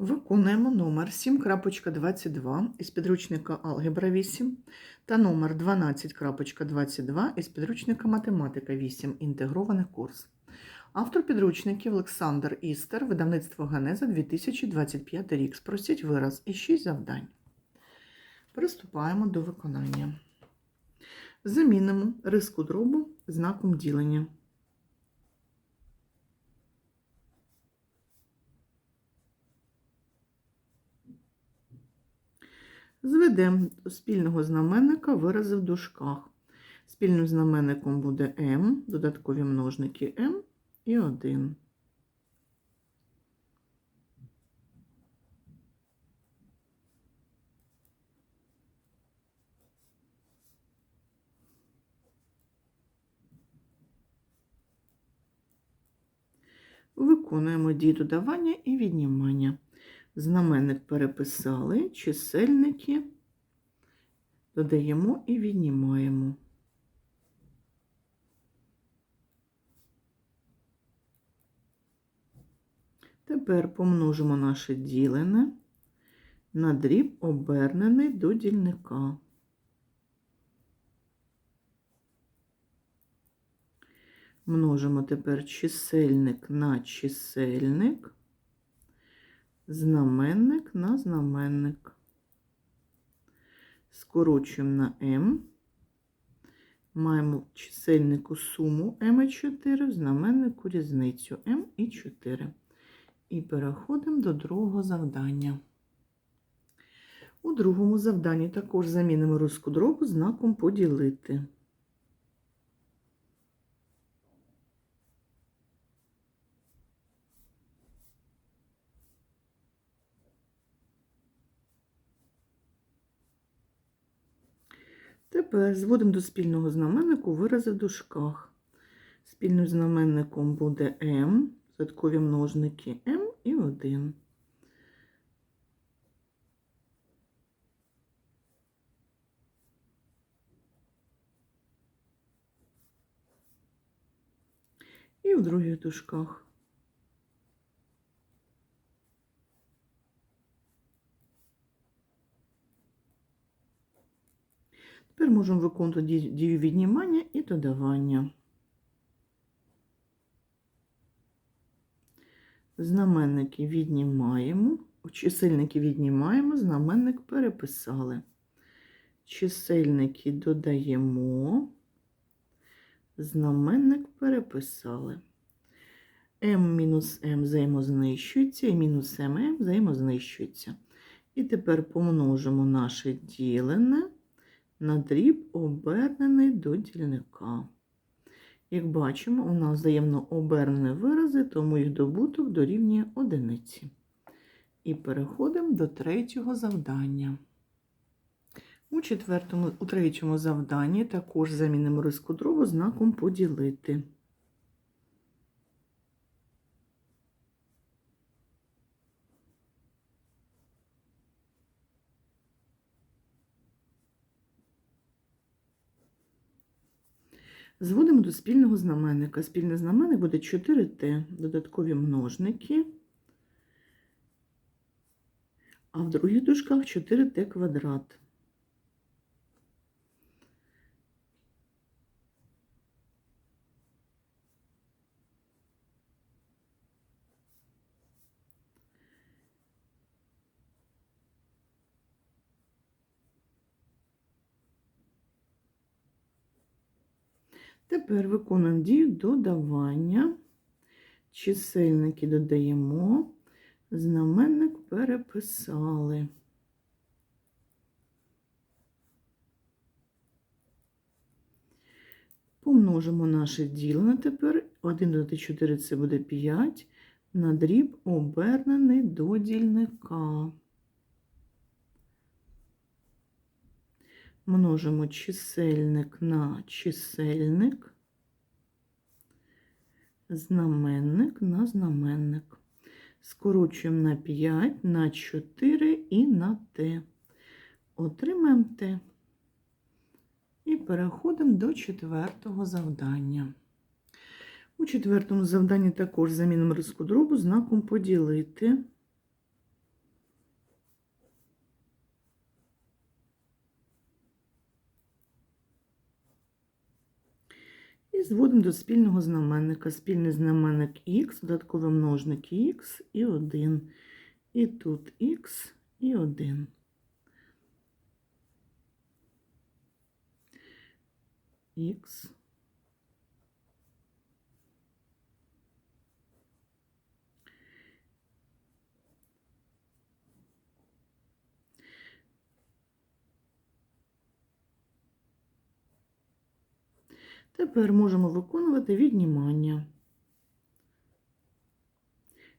Виконуємо номер 7.22 із підручника Алгебра 8 та номер 12.22 із підручника Математика 8. Інтегрований курс. Автор підручників Олександр Істер, видавництво Ганеза 2025 рік. Спросіть вираз і 6 завдань. Приступаємо до виконання. Замінимо риску дробу знаком ділення. Зведемо до спільного знаменника вирази в дужках. Спільним знаменником буде m, додаткові множники m і 1. Виконуємо дії додавання і віднімання. Знаменник переписали, чисельники додаємо і віднімаємо. Тепер помножимо наше ділене на дріб, обернений до дільника. Множимо тепер чисельник на чисельник знаменник на знаменник. Скорочуємо на m. Маємо чисельнику суму m і 4, в знаменнику різницю m і 4. І переходимо до другого завдання. У другому завданні також замінимо руску дробу знаком поділити. Тепер зводимо до спільного знаменнику вирази в дужках. Спільним знаменником буде m, додаткові множники m і 1. І в других дужках. Тепер можемо виконувати дію віднімання і додавання. Знаменники віднімаємо, чисельники віднімаємо, знаменник переписали. Чисельники додаємо, знаменник переписали. m мінус m взаємознищується, і мінус m взаємознищується. І тепер помножимо наше ділене на дріб обернений до дільника. Як бачимо, у нас взаємно обернені вирази, тому їх добуток дорівнює одиниці. І переходимо до третього завдання. У четвертому, у третьому завданні також замінимо риску дробу знаком поділити. Зводимо до спільного знаменника. Спільний знаменник буде 4Т, додаткові множники, а в других дужках 4Т квадрат. Тепер виконуємо дію додавання. Чисельники додаємо, знаменник переписали. Помножимо наше ділене тепер. 1 додати 4 це буде 5. На дріб обернений до дільника. Множимо чисельник на чисельник, знаменник на знаменник. Скорочуємо на 5, на 4 і на Т. Отримаємо Т. І переходимо до четвертого завдання. У четвертому завданні також замінимо риску знаком поділити. І зводимо до спільного знаменника. Спільний знаменник х, додатковий множник х і 1. І тут х і 1. Х. Тепер можемо виконувати віднімання.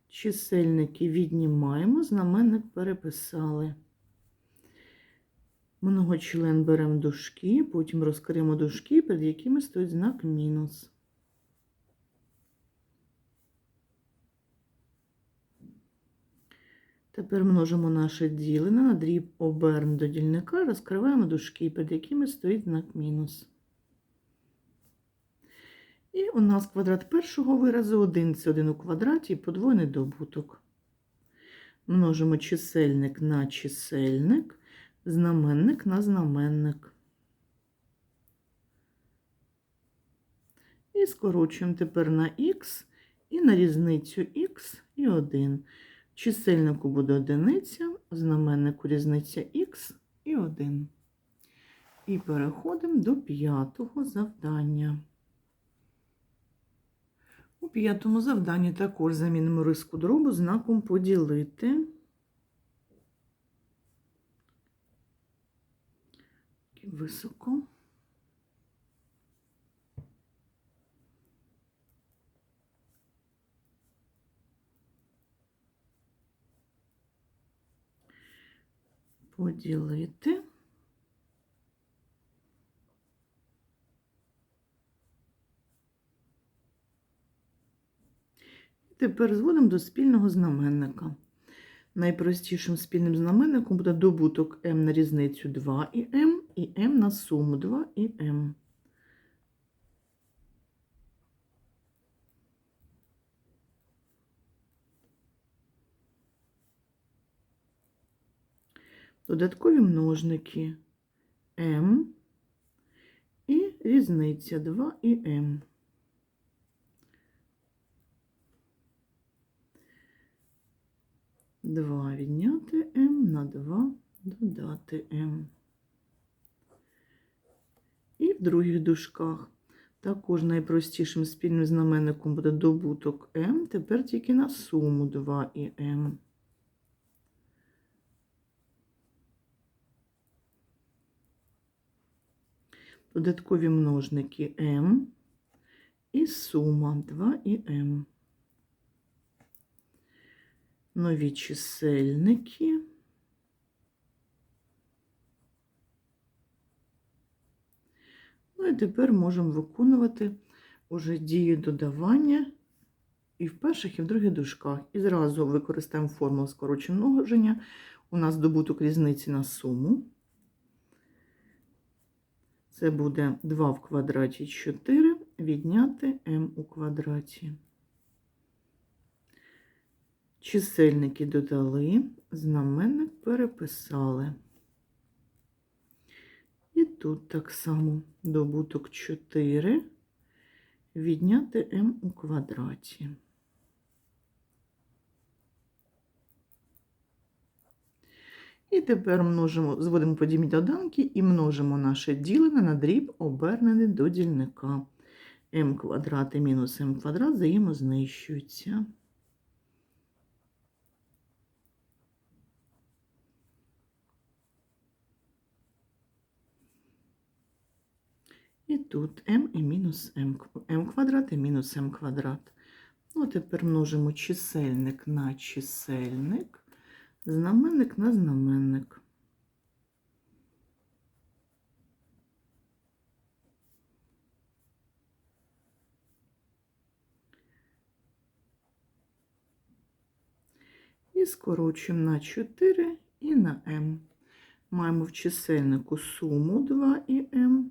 Чисельники віднімаємо, знаменник переписали. Многочлен беремо дужки, потім розкриємо дужки, перед якими стоїть знак мінус. Тепер множимо наше ділене на дріб оберн до дільника, розкриваємо дужки, перед якими стоїть знак мінус. І у нас квадрат першого виразу 1 це 1 у квадраті і подвойний добуток. Множимо чисельник на чисельник, знаменник на знаменник. І скорочуємо тепер на х і на різницю х і 1. В чисельнику буде одиниця, знаменнику різниця х і 1. І переходимо до п'ятого завдання. У п'ятому завданні також замінимо риску дробу знаком поділити. Високо. Поділити. Тепер зводимо до спільного знаменника. Найпростішим спільним знаменником буде добуток М на різницю 2 і М, і М на суму 2 і М. Додаткові множники М і різниця 2 і М. 2 відняти М на 2 додати М. І в других дужках також найпростішим спільним знаменником буде добуток М, тепер тільки на суму 2 і М. Додаткові множники М і сума 2 і М. Нові чисельники. Ну і тепер можемо виконувати уже дію додавання і в перших, і в других дужках. І зразу використаємо формулу скороченого множення. У нас добуток різниці на суму. Це буде 2 в квадраті 4 відняти m у квадраті. Чисельники додали, знаменник переписали. І тут так само добуток 4 відняти m у квадраті. І тепер множимо, зводимо подібні доданки і множимо наше ділене на дріб, обернене до дільника. m квадрат і мінус m квадрат взаємознищуються. І тут m і мінус m, m квадрат і мінус m квадрат. Ну, тепер множимо чисельник на чисельник, знаменник на знаменник. І скорочуємо на 4 і на m. Маємо в чисельнику суму 2 і m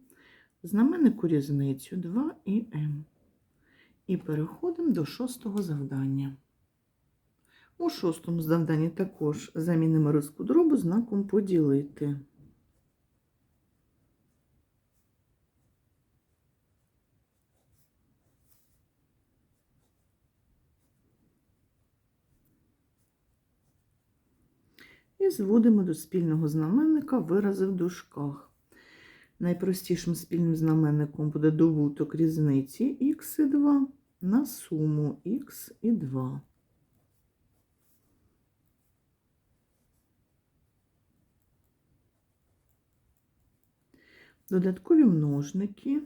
знаменнику різницю 2 і М. І переходимо до шостого завдання. У шостому завданні також замінимо риску дробу знаком поділити. І зводимо до спільного знаменника вирази в дужках. Найпростішим спільним знаменником буде добуток різниці х і 2 на суму х і 2. Додаткові множники,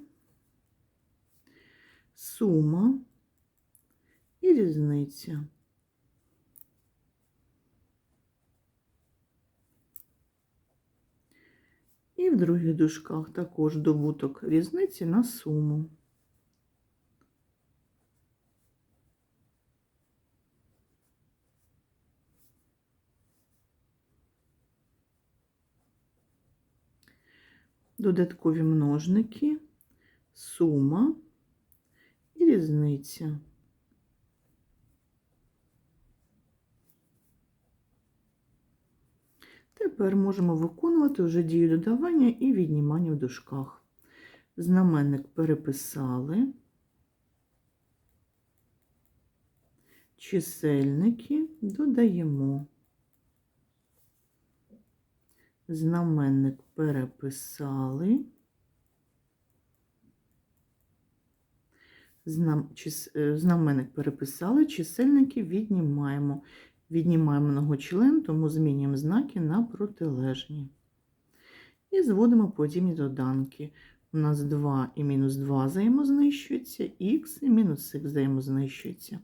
сума і різниця. І в других дужках також добуток різниці на суму. Додаткові множники, сума і різниця. Тепер можемо виконувати вже дію додавання і віднімання в дужках. Знаменник переписали. Чисельники додаємо. Знаменник переписали. Е, знаменник переписали, чисельники віднімаємо. Віднімаємо многочлен, тому змінюємо знаки на протилежні. І зводимо подібні доданки. У нас 2 і мінус 2 взаємознищуються, х і мінус х взаємознищуються.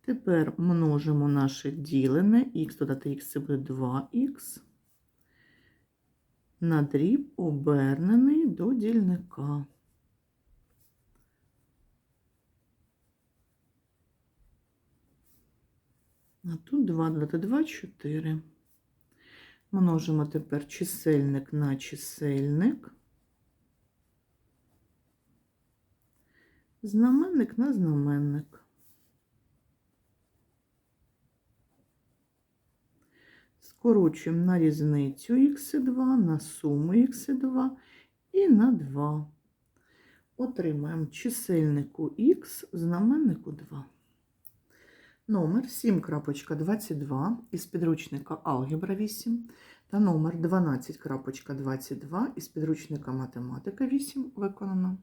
Тепер множимо наше ділене, х додати х це буде 2х. На дріб обернений до дільника. А тут 2 додати 2, 4. Множимо тепер чисельник на чисельник. Знаменник на знаменник. Скорочуємо на різницю х2, на суму х2 і на 2. Отримаємо чисельнику х, знаменнику 2. Номер 7.22 із підручника Алгебра 8 та номер 12.22 із підручника Математика 8 виконано.